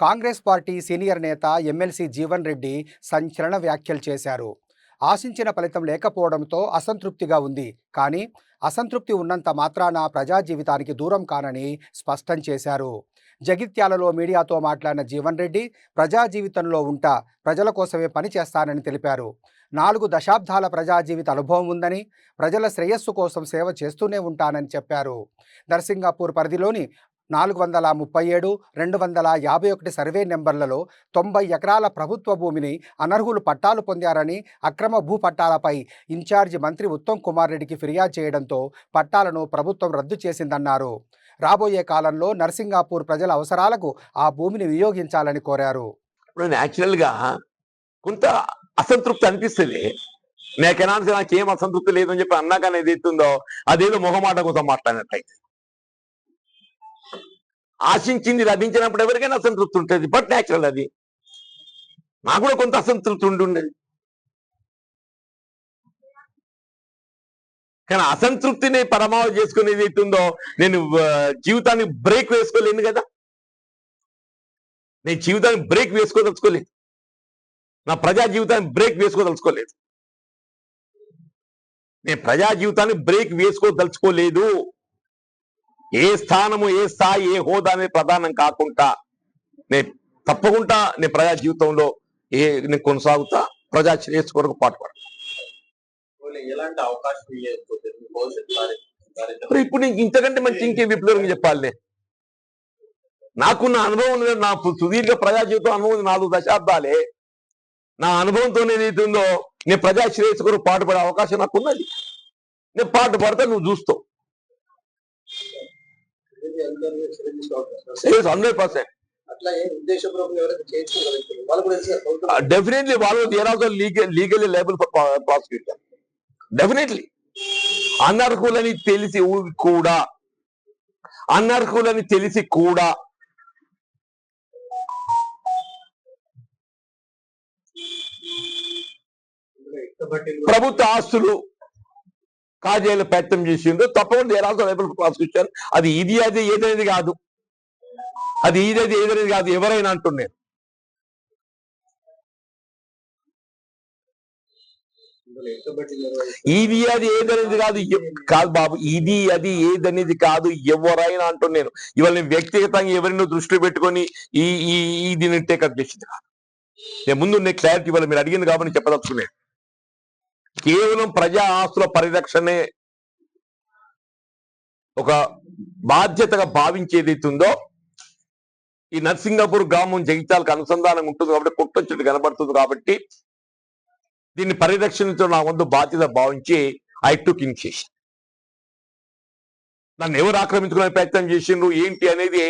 Congress party senior నేత MLC Jeevan Reddy సంచలన వ్యాఖ్యలు చేశారు. ఆశించిన ఫలితం లేకపోవడంతో అసంతృప్తిగా ఉంది. కానీ అసంతృప్తి ఉన్నంత మాత్రాన ప్రజా జీవితానికి దూరం కానని స్పష్టం చేశారు. జగిత్యాలలో మీడియాతో మాట్లాడిన జీవన్ రెడ్డి ప్రజా జీవితంలో ఉంటా ప్రజల కోసమే పని చేస్తానని తెలిపారు. నాలుగు దశాబ్దాల ప్రజా జీవిత అనుభవం ఉందని ప్రజల శ్రేయస్సు కోసం సేవ చేస్తూనే ఉంటానని చెప్పారు. నర్సింగాపూర్ పరిధిలోని నాలుగు వందల ముప్పై ఏడు రెండు వందల యాభై ఒకటి సర్వే నెంబర్లలో తొంభై ఎకరాల ప్రభుత్వ భూమిని అనర్హులు పట్టాలు పొందారని అక్రమ భూ పట్టాలపై ఇన్ఛార్జి మంత్రి ఉత్తమ్ కుమార్ రెడ్డికి ఫిర్యాదు చేయడంతో పట్టాలను ప్రభుత్వం రద్దు చేసిందన్నారు. రాబోయే కాలంలో నర్సింగాపూర్ ప్రజల అవసరాలకు ఆ భూమిని వినియోగించాలని కోరారు. ఇప్పుడు న్యాచురల్గా కొంత అసంతృప్తి అనిపిస్తుంది. నాకెనాల్సి నాకేం అసంతృప్తి లేదని చెప్పి అన్నాక అనేది అదేదో మొహమాట కోసం మాట్లాడినట్టయితే. ఆశించింది లభించినప్పుడు ఎవరికైనా అసంతృప్తి ఉంటుంది. బట్ న్యాచురల్ అది. నాకు కూడా కొంత అసంతృప్తి ఉంటుండేది. కానీ అసంతృప్తిని పరమావధి చేసుకునేది ఎత్తుందో నేను జీవితాన్ని బ్రేక్ వేసుకోలేను కదా. నేను జీవితాన్ని బ్రేక్ వేసుకోదలుచుకోలేదు. నా ప్రజా జీవితాన్ని బ్రేక్ వేసుకోదలుచుకోలేదు. నేను ప్రజా జీవితాన్ని బ్రేక్ వేసుకోదలుచుకోలేదు. ఏ స్థానము ఏ స్థాయి ఏ హోదా అనేది ప్రధానం కాకుండా నేను తప్పకుండా నేను ప్రజా జీవితంలో ఏ నేను కొనసాగుతా ప్రజా శ్రేయస్సు కొరకు పాటుపడతా. ఇప్పుడు నీకు ఇంతకంటే మంచి ఇంకే విప్లవంగా చెప్పాలి. నాకున్న అనుభవం ఉంది, నా సుదీర్ఘ ప్రజా జీవితం అనుభవం ఉంది, నాలుగు దశాబ్దాలే. నా అనుభవంతో ఏదైతుందో నేను ప్రజా శ్రేయస్సు కొరకు పాటుపడే అవకాశం నాకు ఉన్నది నేను పాటు పడతా నువ్వు చూస్తావు ఇది అందరూ శ్రమించే అవకాశం. హండ్రెడ్ పర్సెంట్ అట్లా ఏ ఉద్దేశపూర్వకంగా ఎవరైతే చేయించుకున్న వ్యక్తులు వాళ్ళు కూడా తెలుసు డెఫినెట్లీ వాళ్ళు there also legal legally liable for prosecution definitely అనర్హులని తెలిసి ఊ- కూడా అనర్హులని తెలిసి కూడా ప్రభుత్వ ఆస్తులు కాజేయాల ప్రయత్నం చేసిండ్రు తప్పకుండా దేర్ ఆల్సో ప్రాసిక్యూషన్ అది ఇది అది ఏదనేది కాదు. అది ఇది అది ఏదనేది కాదు. ఎవరైనా అంటున్నారు ఇది అది ఏదనేది కాదు. కాదు బాబు ఇది అది ఏదనేది కాదు. ఎవరైనా అంటున్నాను ఇవాళ నేను వ్యక్తిగతంగా ఎవరినో దృష్టిలో పెట్టుకొని ఈ ఈ ఈ దీన్ని టేకప్ చేసింది కాదు. నేను ముందు నేను క్లారిటీ ఇవాళ మీరు అడిగింది కాబట్టి చెప్పదలుచుకున్నాను. కేవలం ప్రజా ఆస్తుల పరిరక్షణే ఒక బాధ్యతగా భావించేది ఉందో ఈ నర్సింగాపూర్ గ్రామం జగిత్యాలకు అనుసంధానం ఉంటుంది కాబట్టి కొట్టొచ్చుడు కనబడుతుంది కాబట్టి దీన్ని పరిరక్షించడం నా వందు బాధ్యత భావించి ఐ టుక్ ఇనిషియేషన్ నన్ను ఎవరు ఆక్రమించుకునే ప్రయత్నం చేసిండ్రు ఏంటి అనేది